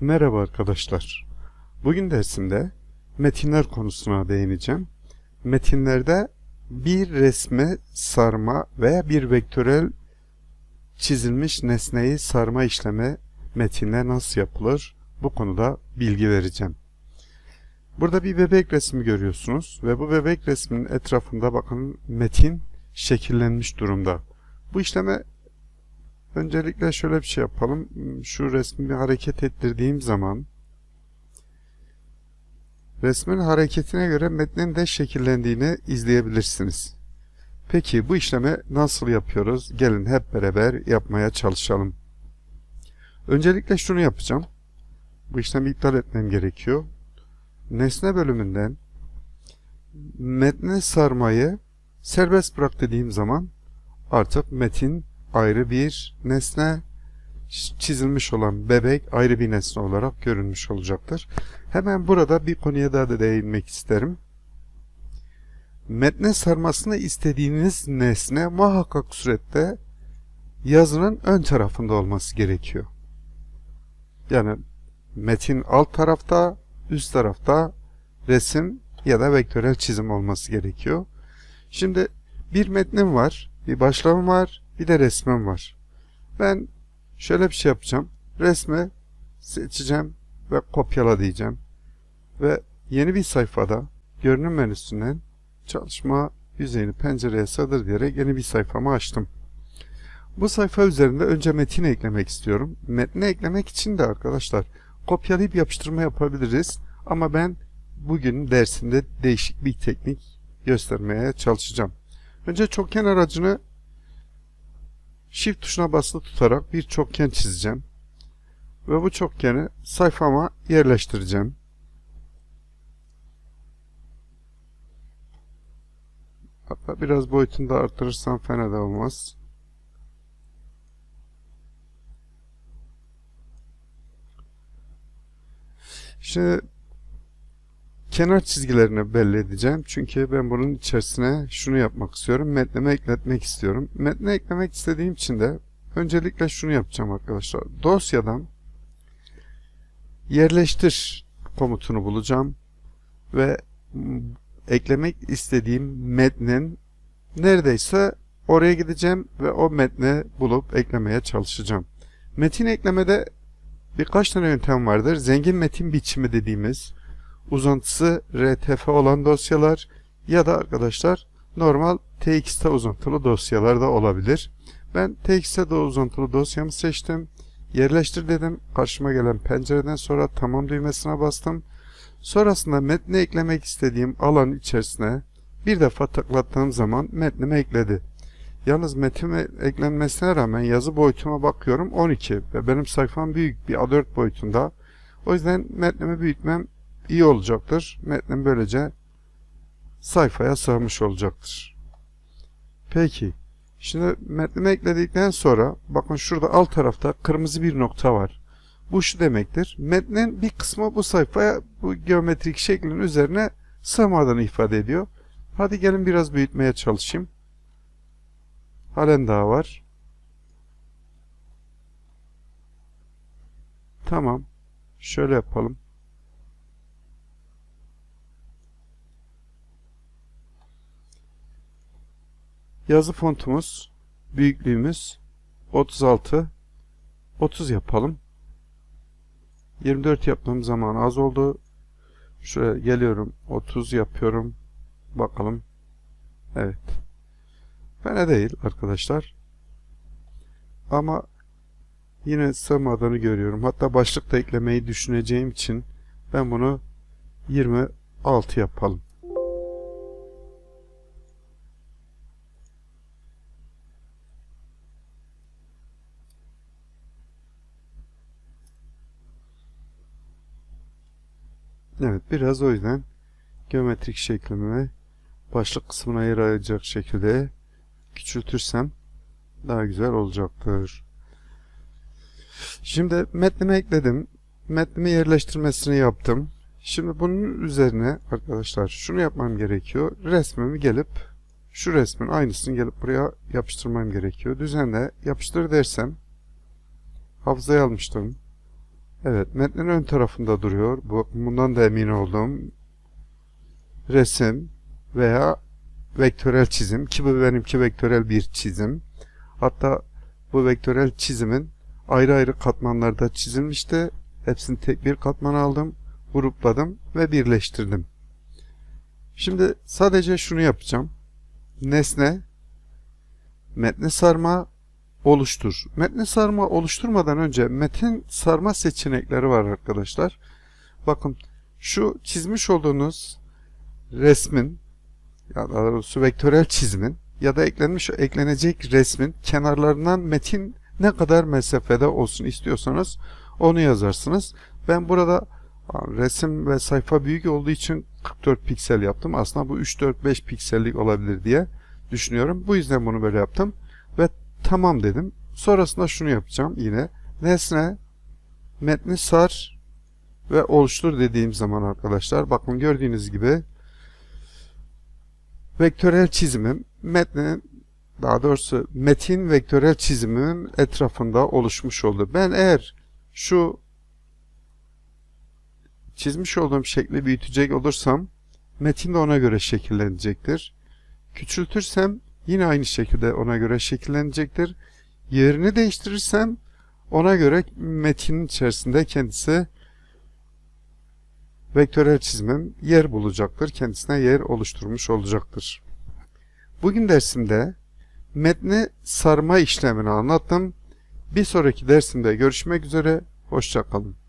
Merhaba arkadaşlar. Bugün dersimde metinler konusuna değineceğim. Metinlerde bir resme sarma veya bir vektörel çizilmiş nesneyi sarma işlemi metinde nasıl yapılır? Bu konuda bilgi vereceğim. Burada bir bebek resmi görüyorsunuz ve bu bebek resminin etrafında bakın metin şekillenmiş durumda. Bu işleme Öncelikle şöyle bir şey yapalım. Şu resmi hareket ettirdiğim zaman resmin hareketine göre metnin de şekillendiğini izleyebilirsiniz. Peki bu işlemi nasıl yapıyoruz? Gelin hep beraber yapmaya çalışalım. Öncelikle şunu yapacağım. Bu işlemi iptal etmem gerekiyor. Nesne bölümünden metne sarmayı serbest bırak dediğim zaman artık metin ayrı bir nesne, çizilmiş olan bebek ayrı bir nesne olarak görünmüş olacaktır. Hemen burada bir konuya daha da değinmek isterim. Metne sarmasını istediğiniz nesne muhakkak surette yazının ön tarafında olması gerekiyor. Yani metin alt tarafta, üst tarafta resim ya da vektörel çizim olması gerekiyor. Şimdi bir metnim var, bir başlığım var, bir de resmim var. Ben şöyle bir şey yapacağım. Resmi seçeceğim ve kopyala diyeceğim. Ve yeni bir sayfada görünüm menüsünden çalışma yüzeyini pencereye sığdır diyerek yeni bir sayfamı açtım. Bu sayfa üzerinde önce metin eklemek istiyorum. Metni eklemek için de arkadaşlar kopyalayıp yapıştırma yapabiliriz. Ama ben bugün dersinde değişik bir teknik göstermeye çalışacağım. Önce çokgen aracını Shift tuşuna basılı tutarak bir çokgen çizeceğim. Ve bu çokgeni sayfama yerleştireceğim. Hatta biraz boyutunu da arttırırsam fena da olmaz. Şimdi kenar çizgilerini belli edeceğim. Çünkü ben bunun içerisine şunu yapmak istiyorum. Metneme ekletmek istiyorum. Metne eklemek istediğim için de öncelikle şunu yapacağım arkadaşlar. Dosyadan yerleştir komutunu bulacağım ve eklemek istediğim metnin neredeyse oraya gideceğim ve o metni bulup eklemeye çalışacağım. Metin eklemede birkaç tane yöntem vardır. Zengin metin biçimi dediğimiz uzantısı RTF olan dosyalar ya da arkadaşlar normal TXT uzantılı dosyalar da olabilir. Ben TXT uzantılı dosyamı seçtim. Yerleştir dedim. Karşıma gelen pencereden sonra tamam düğmesine bastım. Sonrasında metni eklemek istediğim alan içerisine bir defa tıklattığım zaman metnimi ekledi. Yalnız metime eklenmesine rağmen yazı boyutuma bakıyorum 12 ve benim sayfam büyük bir A4 boyutunda. O yüzden metnimi büyütmem iyi olacaktır. Metnin böylece sayfaya sığmış olacaktır. Peki. Şimdi metnimi ekledikten sonra bakın şurada alt tarafta kırmızı bir nokta var. Bu şu demektir. Metnin bir kısmı bu sayfaya bu geometrik şeklin üzerine sığmadığını ifade ediyor. Hadi gelin biraz büyütmeye çalışayım. Halen daha var. Tamam. Şöyle yapalım. Yazı fontumuz, büyüklüğümüz 36, 30 yapalım. 24 yaptığım zaman az oldu. Şuraya geliyorum, 30 yapıyorum. Bakalım. Evet. Fena değil arkadaşlar. Ama yine sığmadığını görüyorum. Hatta başlıkta eklemeyi düşüneceğim için ben bunu 26 yapalım. Evet biraz o yüzden geometrik şeklimi başlık kısmına yer ayıracak şekilde küçültürsem daha güzel olacaktır. Şimdi metnimi ekledim. Metnimi yerleştirmesini yaptım. Şimdi bunun üzerine arkadaşlar şunu yapmam gerekiyor. Resmimi gelip şu resmin aynısını gelip buraya yapıştırmam gerekiyor. Düzenle yapıştır dersem hafızaya almıştım. Evet, metnin ön tarafında duruyor. Bu, bundan da emin oldum. Resim veya vektörel çizim ki bu benimki vektörel bir çizim. Hatta bu vektörel çizimin ayrı ayrı katmanlarda çizilmişti. Hepsini tek bir katman aldım, grupladım ve birleştirdim. Şimdi sadece şunu yapacağım. Nesne, metni sarma, oluştur. Metni sarma oluşturmadan önce metin sarma seçenekleri var arkadaşlar. Bakın şu çizmiş olduğunuz resmin ya da daha doğrusu vektörel çizimin ya da eklenmiş eklenecek resmin kenarlarından metin ne kadar mesafede olsun istiyorsanız onu yazarsınız. Ben burada resim ve sayfa büyük olduğu için 44 piksel yaptım. Aslında bu 3-4-5 piksellik olabilir diye düşünüyorum. Bu yüzden bunu böyle yaptım. Ve tamam dedim. Sonrasında şunu yapacağım yine. Nesne metni sar ve oluştur dediğim zaman arkadaşlar bakın gördüğünüz gibi vektörel çizimim metnin daha doğrusu metin vektörel çizimimin etrafında oluşmuş oldu. Ben eğer şu çizmiş olduğum şekli büyütecek olursam metin de ona göre şekillenecektir. Küçültürsem yine aynı şekilde ona göre şekillenecektir. Yerini değiştirirsem ona göre metinin içerisinde kendisi vektörel çizimim yer bulacaktır. Kendisine yer oluşturmuş olacaktır. Bugün dersimde metni sarma işlemini anlattım. Bir sonraki dersimde görüşmek üzere. Hoşçakalın.